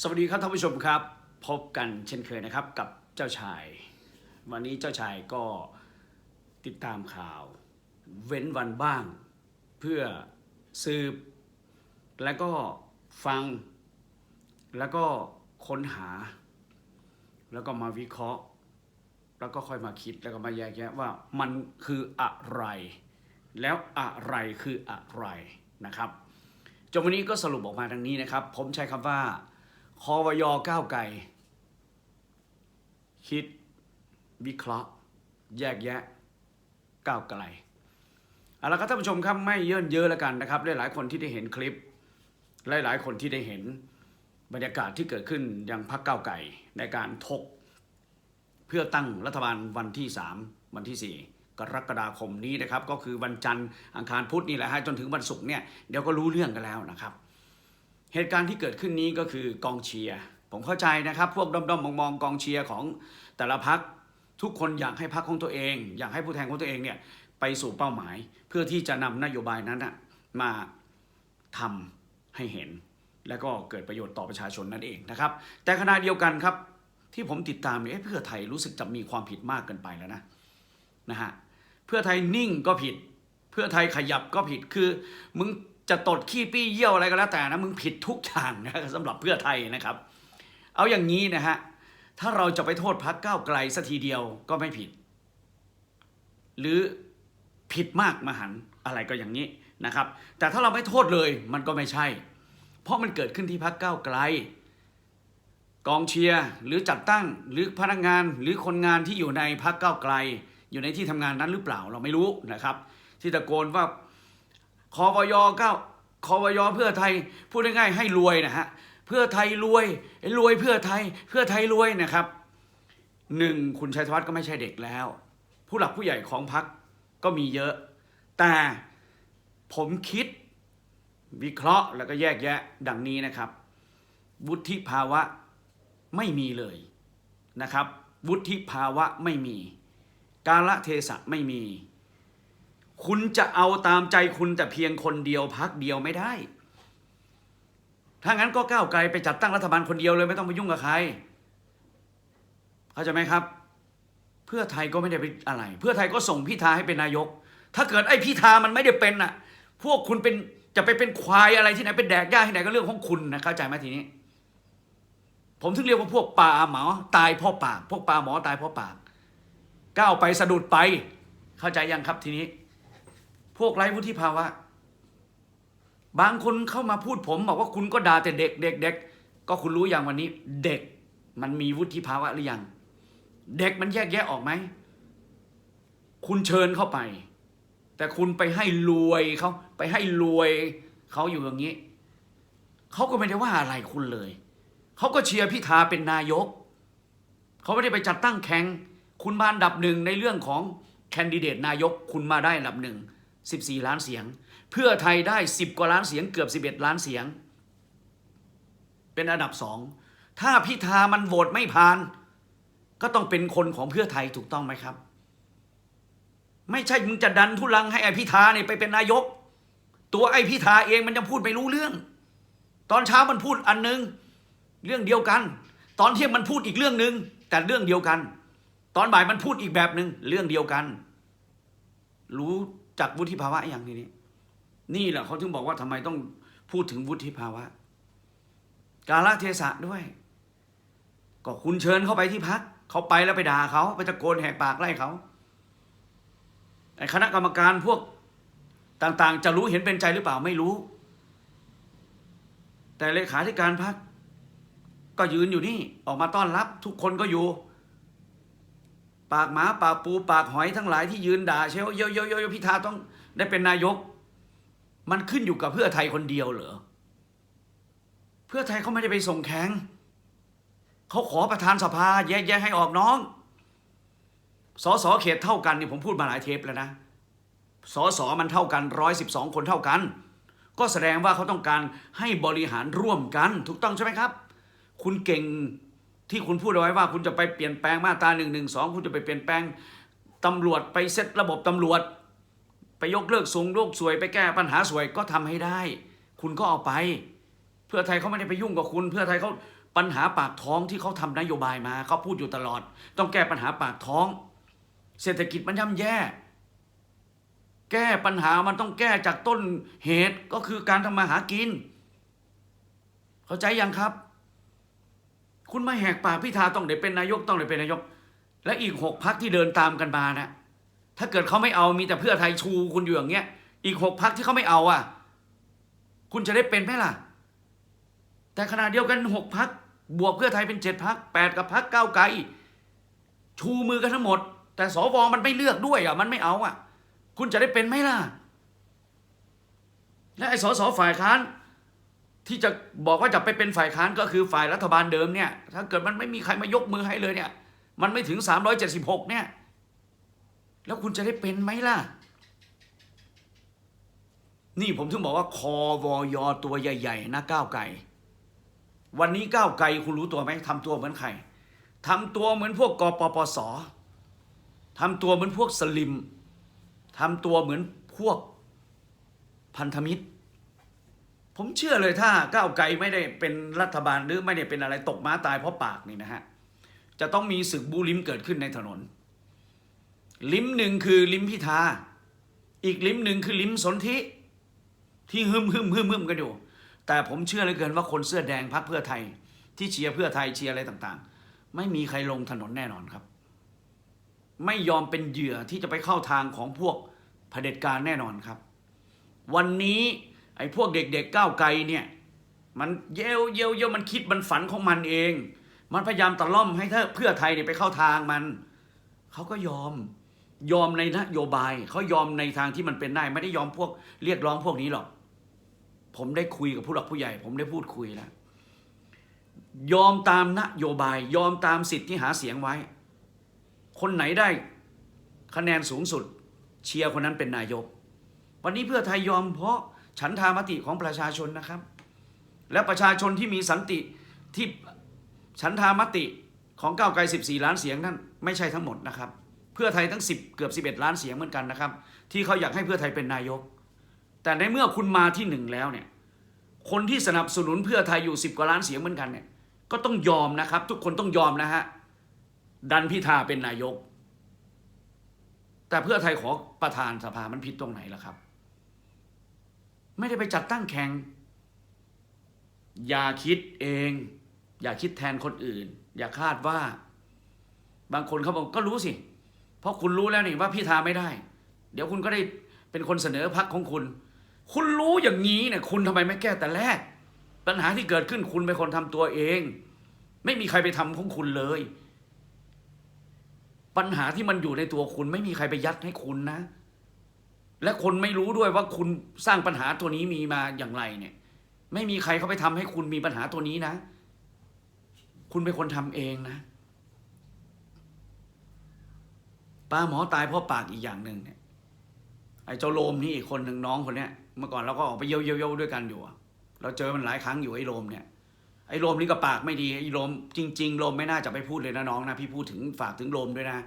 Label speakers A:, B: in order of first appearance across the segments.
A: สวัสดีครับท่านผู้ชมครับ พบกันเช่นเคยนะครับกับเจ้าชาย วันนี้เจ้าชายก็ติดตามข่าว เว้นวันบ้าง เพื่อสืบ แล้วก็ฟัง แล้วก็ค้นหา แล้วก็มาวิเคราะห์ แล้วก็ค่อยมาคิดแล้วก็มาแยกแยะว่ามันคืออะไร แล้วอะไรคืออะไรนะครับจนวันนี้ก็สรุปออกมาดังนี้นะครับ ผมใช้คำว่า คอวยอก้าวไกลคิด วิเคราะห์ แยกแยะ ก้าวไกลเอาละครับท่านผู้ชมครับไม่เยินเยอะแล้วกันนะครับหลายๆคนที่ได้เห็นคลิป หลายๆ คนที่ได้เห็นบรรยากาศที่เกิดขึ้นยังพักก้าวไก่ในการทก เพื่อตั้งรัฐบาลวันที่ 3 วันที่ 4 กรกฎาคมนี้นะครับ ก็คือวันจันทร์อังคารพุธนี่แหละฮะจนถึงวันศุกร์เนี่ยเดี๋ยวก็รู้เรื่องกันแล้วนะครับ เหตุการณ์ที่เกิดขึ้นนี้ก็คือกองเชียร์ผมเข้าใจนะครับ พวกด้อมๆมองๆกองเชียร์ของแต่ละพักทุกคนอยากให้พักของตัวเอง อยากให้ผู้แทนของตัวเองเนี่ยไปสู่เป้าหมาย เพื่อที่จะนำนโยบายนั้นนะมาทำให้เห็น และก็เกิดประโยชน์ต่อประชาชนนั่นเองนะครับ แต่ขณะเดียวกันครับ ที่ผมติดตามเนี่ยเพื่อไทยรู้สึกจะมีความผิดมากเกินไปแล้วนะนะฮะเพื่อไทยนิ่งก็ผิด เพื่อไทยขยับก็ผิดคือมึง จะตดขี้ปี้เยี่ยวอะไรก็แล้วแต่นะมึงผิดทุกอย่างนะสำหรับเพื่อไทยนะครับ เอาอย่างนี้นะฮะถ้าเราจะไปโทษพักก้าวไกลสัทีเดียวก็ไม่ผิด หรือผิดมากมหันอะไรก็อย่างนี้นะครับ แต่ถ้าเราไม่โทษเลยมันก็ไม่ใช่ เพราะมันเกิดขึ้นที่พักก้าวไกล กองเชียร์หรือจัดตั้งหรือพนักงานหรือคนงานที่อยู่ในพักก้าวไกล อยู่ในที่ทำงานนั้นหรือเปล่าเราไม่รู้นะครับ ที่ตะโกนว่า คอวยก้าคอวยเพื่อไทยพูดง่ายๆให้รวยนะฮะเพื่อไทยรวยรวยเพื่อไทยเพื่อไทยรวยนะครับหนึ่งคุณชัยธวัฒน์ก็ไม่ใช่เด็กแล้ว ผู้หลักผู้ใหญ่ของพักก็มีเยอะ แต่ผมคิดวิเคราะห์แล้วก็แยกแยะดังนี้นะครับ วุฒิภาวะไม่มีเลยนะครับ วุฒิภาวะไม่มี กาลเทศะไม่มี คุณจะเอาตามใจคุณแต่เพียงคนเดียวพักเดียวไม่ได้ ถ้างั้นก็ก้าวไกลไปจัดตั้งรัฐบาลคนเดียวเลยไม่ต้องไปยุ่งกับใคร เข้าใจไหมครับ เพื่อไทยก็ไม่ได้ไปอะไร เพื่อไทยก็ส่งพิธาให้เป็นนายก ถ้าเกิดไอ้พิธามันไม่ได้เป็นน่ะ พวกคุณเป็นจะไปเป็นควายอะไรที่ไหนเป็นแดกหญ้าที่ไหนก็เรื่องของคุณนะเข้าใจไหมทีนี้ ผมถึงเรียกว่าพวกปลาหมอตายเพราะปาก พวกปลาหมอตายเพราะปากก้าวไปสะดุดไป เข้าใจยังครับทีนี้ พวกไร้วุฒิภาวะ บางคนเข้ามาพูดผมบอกว่าคุณก็ด่าแต่เด็กเด็กเด็กก็คุณรู้อย่างวันนี้ เด็กมันมีวุฒิภาวะหรือยัง เด็กมันแยกแยะออกไหม คุณเชิญเข้าไป แต่คุณไปให้รวยเขาไปให้รวยเขาอยู่อย่างนี้ เขาก็ไม่ได้ว่าอะไรคุณเลย เขาก็เชียร์พิธาเป็นนายก เขาไม่ได้ไปจัดตั้งแข่งคุณมาอันดับหนึ่งในเรื่องของแคนดิเดตนายก คุณมาได้อันดับหนึ่ง 14 ล้านเสียง เพื่อไทยได้ 10 กว่าล้านเสียงเกือบ 11 ล้านเสียง เป็นอันดับสองถ้าพิธามันโหวตไม่ผ่าน ก็ต้องเป็นคนของเพื่อไทยถูกต้องไหมครับ ไม่ใช่มึงจะดันทุลังให้ไอพิธาเนี่ยไปเป็นนายก ตัวไอพิธาเองมันยังพูดไม่รู้เรื่อง ตอนเช้ามันพูดอันนึง เรื่องเดียวกัน ตอนเที่ยงมันพูดอีกเรื่องหนึ่งแต่เรื่องเดียวกัน ตอนบ่ายมันพูดอีกแบบหนึ่งเรื่องเดียวกัน รู้ จักวุฒิภาวะอย่างนี้ นี่แหละเขาถึงบอกว่าทำไมต้องพูดถึงวุฒิภาวะ กาลเทศะด้วย ก็คุณเชิญเข้าไปที่พักเขาไปแล้วไปด่าเขาไปตะโกนแหกปากไล่เขาไอ้คณะกรรมการพวกต่างๆ จะรู้เห็นเป็นใจหรือเปล่าไม่รู้ แต่เลขาธิการพักก็ยืนอยู่นี่ออกมาต้อนรับ ทุกคนก็อยู่ ปากหมาปากปูปากหอยทั้งหลายที่ยืนด่าเชลเยอะเยอะเยอะพิธาต้องได้เป็นนายก มันขึ้นอยู่กับเพื่อไทยคนเดียวเหรอเพื่อไทยเขาไม่ได้ไปส่งแข่งเขาขอประธานสภาแยกแยะให้ออกน้องสอสอเขตเท่ากันนี่ผมพูดมาหลายเทปแล้วนะสอสมันเท่ากันร้อยสิบสองคนเท่ากัน ก็แสดงว่าเขาต้องการให้บริหารร่วมกัน ถูกต้องใช่ไหมครับ คุณเก่ง ที่คุณพูดเอาไว้ว่าคุณจะไปเปลี่ยนแปลงมาตราหนึ่งหนึ่งสองคุณจะไปเปลี่ยนแปลงตำรวจไปเซตระบบตำรวจ ไปยกเลิกสูงโรคสวยไปแก้ปัญหาสวยก็ทำให้ได้ คุณก็เอาไป เพื่อไทยเขาไม่ได้ไปยุ่งกับคุณ เพื่อไทยเขาปัญหาปากท้องที่เขาทำนโยบายมาเขาพูดอยู่ตลอด ต้องแก้ปัญหาปากท้อง เศรษฐกิจมันย่ำแย่ แก้ปัญหามันต้องแก้จากต้นเหตุก็คือการทำมาหากิน เข้าใจยังครับ คุณมาแหกปากพิธาต้องได้เป็นนายกต้องได้เป็นนายก และอีกหกพักที่เดินตามกันมานะถ้าเกิดเขาไม่เอามีแต่เพื่อไทยชูคุณอยู่อย่างเงี้ย อีกหกพักที่เขาไม่เอาอะ คุณจะได้เป็นไหมล่ะ แต่ขณะเดียวกันหกพักบวกเพื่อไทยเป็นเจ็ดพักแปดกับพักเก้าไกล ชูมือกันทั้งหมด แต่สวมันไม่เลือกด้วยอะมันไม่เอาอะ คุณจะได้เป็นไหมล่ะและไอ้สสฝ่ายค้าน ที่จะบอกว่าจะไปเป็นฝ่ายค้านก็คือฝ่ายรัฐบาลเดิมเนี่ย ถ้าเกิดมันไม่มีใครมายกมือให้เลยเนี่ย มันไม่ถึง 376 เนี่ย แล้วคุณจะได้เป็นไหมล่ะ นี่ผมถึงบอกว่าคอวอยอตัวใหญ่ ๆนะก้าวไกลวันนี้ก้าวไกลคุณรู้ตัวไหมทำตัวเหมือนใครทำตัวเหมือนพวกกปปสทำตัวเหมือนพวกสลิมทำตัวเหมือนพวกพันธมิตร ผมเชื่อเลยถ้าก้าวไกลไม่ได้เป็นรัฐบาลหรือไม่ได้เป็นอะไรตกม้าตายเพราะปากนี่นะฮะจะต้องมีศึกบูลิมเกิดขึ้นในถนน ลิมหนึ่งคือลิมพิธา อีกลิมหนึ่งคือลิมสนธิที่ฮึมฮึมฮึมฮึมกันอยู่ แต่ผมเชื่อเหลยเกินว่าคนเสื้อแดงพักเพื่อไทย ที่เชียร์เพื่อไทยเชียร์อะไรต่างๆ ไม่มีใครลงถนนแน่นอนครับ ไม่ยอมเป็นเหยื่อที่จะไปเข้าทางของพวกเผด็จการแน่นอนครับ วันนี้ ไอ้พวกเด็กๆก้าวไกลเนี่ยมันเย้วเย้วเย้ยวมันคิดมันฝันของมันเอง มันพยายามตะล่อมให้ถ้าเพื่อไทยเนี่ยไปเข้าทางมัน เขาก็ยอมยอมในนโยบาย เขายอมในทางที่มันเป็นได้ไม่ได้ยอมพวกเรียกร้องพวกนี้หรอก ผมได้คุยกับผู้หลักผู้ใหญ่ ผมได้พูดคุยแล้วยอมตามนโยบาย ยอมตามสิทธิ์ที่หาเสียงไว้ คนไหนได้คะแนนสูงสุด เชียร์คนนั้นเป็นนายก วันนี้เพื่อไทยยอมเพราะ ฉันทามติของประชาชนนะครับ และประชาชนที่มีสันติที่ฉันทามติของก้าวไกล 14 ล้านเสียงนั่นไม่ใช่ทั้งหมดนะครับ เพื่อไทยทั้ง 10 เกือบ 11 ล้านเสียงเหมือนกันนะครับ ที่เขาอยากให้เพื่อไทยเป็นนายก แต่ในเมื่อคุณมาที่หนึ่งแล้วเนี่ยคนที่สนับสนุนเพื่อไทยอยู่ 10 กว่าล้านเสียงเหมือนกันเนี่ยก็ต้องยอมนะครับ ทุกคนต้องยอมนะฮะดันพิธาเป็นนายก แต่เพื่อไทยขอประธานสภามันผิดตรงไหนล่ะครับ ไม่ได้ไปจัดตั้งแข่ง อย่าคิดเอง อย่าคิดแทนคนอื่น อย่าคาดว่า บางคนเขาบอกก็รู้สิ เพราะคุณรู้แล้วนี่ว่าพิธาไม่ได้ เดี๋ยวคุณก็ได้เป็นคนเสนอพักของคุณ คุณรู้อย่างนี้เนี่ยคุณทำไมไม่แก้แต่แรก ปัญหาที่เกิดขึ้นคุณเป็นคนทำตัวเอง ไม่มีใครไปทำของคุณเลย ปัญหาที่มันอยู่ในตัวคุณ ไม่มีใครไปยัดให้คุณนะ และคนไม่รู้ด้วยว่าคุณสร้างปัญหาตัวนี้มีมาอย่างไรเนี่ย ไม่มีใครเขาไปทำให้คุณมีปัญหาตัวนี้นะ คุณเป็นคนทำเองนะป้าหมอตายเพราะปากอีกอย่างหนึ่งเนี่ยไอ้เจ้าโลมนี่อีกคนหนึ่งน้องคนเนี้ยเมื่อก่อนเราก็ออกไปเยี่ยวเย่ด้วยกันอยู่เราเจอมันหลายครั้งอยู่ไอ้โลมเนี่ยไอ้โลมนี่ก็ปากไม่ดีไอ้โลมจริงๆโลมไม่น่าจะไปพูดเลยนะน้องนะพี่พูดถึงฝากถึงโลมด้วยนะ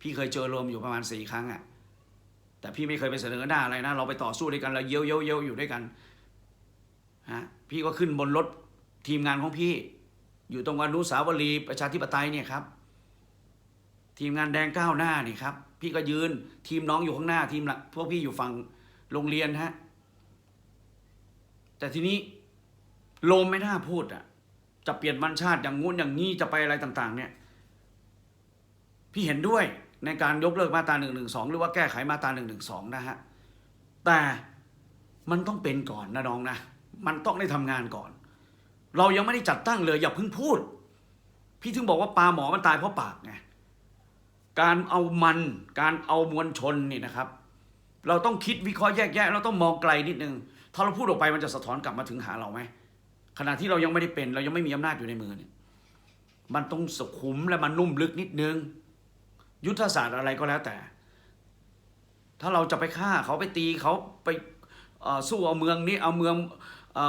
A: พี่เคยเจอโลมอยู่ประมาณสี่ครั้งอะ แต่พี่ไม่เคยไปเสนอหน้าอะไรนะ เราไปต่อสู้ด้วยกันเราเยี่ยวเยี่ยวเยี่ยวอยู่ด้วยกันฮะพี่ก็ขึ้นบนรถทีมงานของพี่ อยู่ตรงอนุสาวรีย์ประชาธิปไตยเนี่ยครับ ทีมงานแดงก้าวหน้านี่ครับ พี่ก็ยืนทีมน้องอยู่ข้างหน้าทีมหลังพวกพี่อยู่ฝั่งโรงเรียนฮะแต่ทีนี้โลมไม่น่าพูดอะ จะเปลี่ยนบัญชาติอย่างงู้นอย่างนี้จะไปอะไรต่าง ๆ เนี่ย พี่เห็นด้วย ในการยกเลิกมาตราหนึ่งหนึ่งสองหรือว่าแก้ไขมาตราหนึ่งหนึ่งสองนะฮะ แต่มันต้องเป็นก่อนนะน้องนะ มันต้องได้ทำงานก่อน เรายังไม่ได้จัดตั้งเลยอย่าเพิ่งพูด พี่ถึงบอกว่าปลาหมอมันตายเพราะปากไง การเอามัน การเอามวลชนนี่นะครับ เราต้องคิดวิเคราะห์แยกแยะ เราต้องมองไกลนิดนึง ถ้าเราพูดออกไปมันจะสะท้อนกลับมาถึงหาเราไหม ขณะที่เรายังไม่ได้เป็น เรายังไม่มีอำนาจอยู่ในมือเนี่ย มันต้องสุขุมและมันนุ่มลึกนิดนึง ยุทธศาสตร์อะไรก็แล้วแต่ ถ้าเราจะไปฆ่าเขาไปตีเขาไปสู้เอาเมืองนี้เอาเมืองอ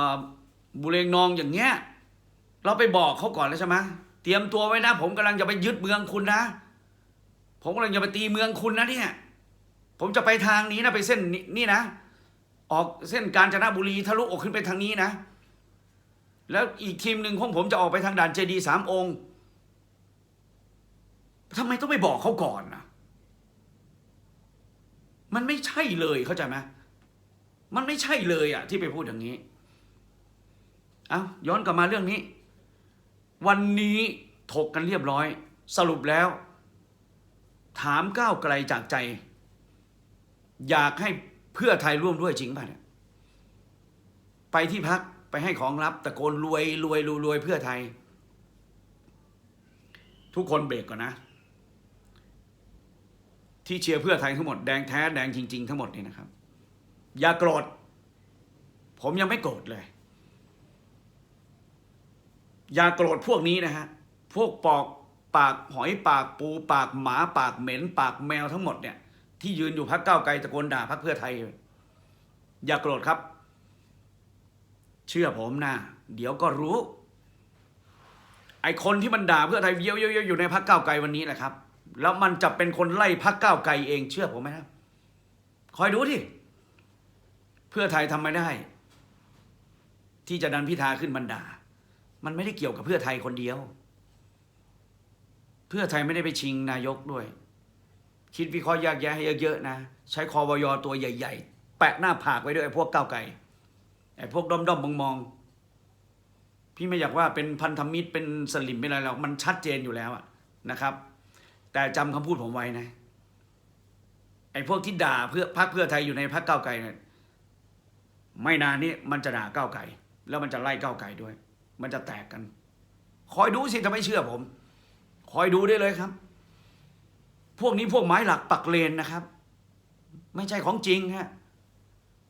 A: บุเรงนองอย่างเงี้ยเราไปบอกเขาก่อนแล้วใช่ไหมเตรียมตัวไว้นะ ผมกำลังจะไปยึดเมืองคุณนะ ผมกำลังจะไปตีเมืองคุณนะเนี่ยผมจะไปทางนี้นะไปเส้นนี้นี่นะ ออกเส้นกาญจนบุรีทะลุออกขึ้นไปทางนี้นะ แล้วอีกทีมหนึ่งของผมจะออกไปทางด่านเจดีสามองค์ ทำไมต้องไปบอกเขาก่อนนะมันไม่ใช่เลยเข้าใจไหมมันไม่ใช่เลยอะที่ไปพูดอย่างนี้ เอาย้อนกลับมาเรื่องนี้ วันนี้ถกกันเรียบร้อย สรุปแล้ว ถามก้าวไกลจากใจ อยากให้เพื่อไทยร่วมด้วยจริงป่ะเนี่ยไปที่พักไปให้ของลับตะโกนรวยรวยรวยรวยเพื่อไทย ทุกคนเบรกก่อนนะ ที่เชียร์เพื่อไทยทั้งหมดแดงแท้แดงจริง ๆ ทั้งหมดนี่นะครับ อย่าโกรธผมยังไม่โกรธเลย อย่าโกรธพวกนี้นะฮะพวกปอกปากหอยปากปูปากหมาปากเหม็น ปากแมวทั้งหมดเนี่ย ที่ยืนอยู่พักเก้าไกลตะโกนด่าพักเพื่อไทย อย่าโกรธครับ เชื่อผมนะเดี๋ยวก็รู้ ไอคนที่มันด่าเพื่อไทยเยี่ยวๆอยู่ในพักเก้าไกลวันนี้แหละครับ แล้วมันจะเป็นคนไล่พักก้าวไกลเองเชื่อผมไหมครับ คอยดูที่เพื่อไทยทำไม่ได้ ที่จะดันพิธาขึ้นบรรดา มันไม่ได้เกี่ยวกับเพื่อไทยคนเดียว เพื่อไทยไม่ได้ไปชิงนายกด้วย คิดวิเคราะห์แยกแยะให้เยอะๆนะ ใช้คอวยตัวใหญ่ ๆ แปะหน้าผากไว้ด้วยไอ้พวกก้าวไกลไอ้พวกด้อมๆมองๆพี่ไม่อยากว่าเป็นพันธมิตรเป็นสลิมเป็นอะไรหรอกมันชัดเจนอยู่แล้วอะนะครับ แต่จำคำพูดผมไว้นะไอ้พวกที่ด่าเพื่อพักเพื่อไทยอยู่ในพักก้าวไกลเนี่ยไม่นานนี้มันจะด่าก้าวไกลแล้วมันจะไล่ก้าวไกลด้วย มันจะแตกกัน คอยดูสิถ้าไม่เชื่อผม คอยดูได้เลยครับ พวกนี้พวกไม้หลักปักเลนนะครับ ไม่ใช่ของจริงฮะ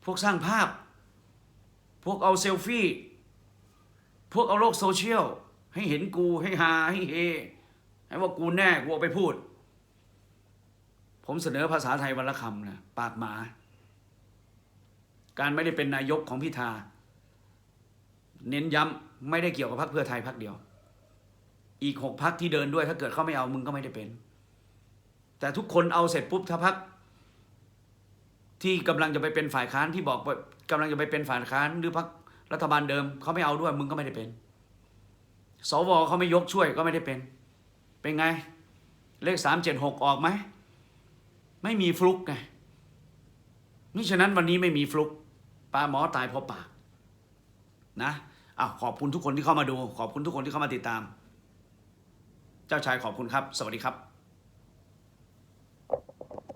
A: พวกสร้างภาพ พวกเอาเซลฟี่ พวกเอาโลกโซเชียล ให้เห็นกูให้ฮาให้เฮ ให้ว่ากูแน่กูเอาไปพูด ผมเสนอภาษาไทยวันละคำนะปากหมา การไม่ได้เป็นนายกของพิธา เน้นย้ำไม่ได้เกี่ยวกับพรรคเพื่อไทยพรรคเดียว อีกหกพรรคที่เดินด้วยถ้าเกิดเขาไม่เอามึงก็ไม่ได้เป็น แต่ทุกคนเอาเสร็จปุ๊บถ้าพรรคที่กำลังจะไปเป็นฝ่ายค้านที่บอกว่ากำลังจะไปเป็นฝ่ายค้านหรือพรรครัฐบาลเดิมเขาไม่เอาด้วยมึงก็ไม่ได้เป็น สวเขาไม่ยกช่วยก็ไม่ได้เป็น เป็นไง เลขสามเจ็ดหกออกไหม ไม่มีฟลุกไงนี่ฉะนั้นวันนี้ไม่มีฟลุกปลาหมอตายเพราะปากนะอะขอบคุณทุกคนที่เข้ามาดู ขอบคุณทุกคนที่เข้ามาติดตาม เจ้าชายขอบคุณครับ สวัสดีครับ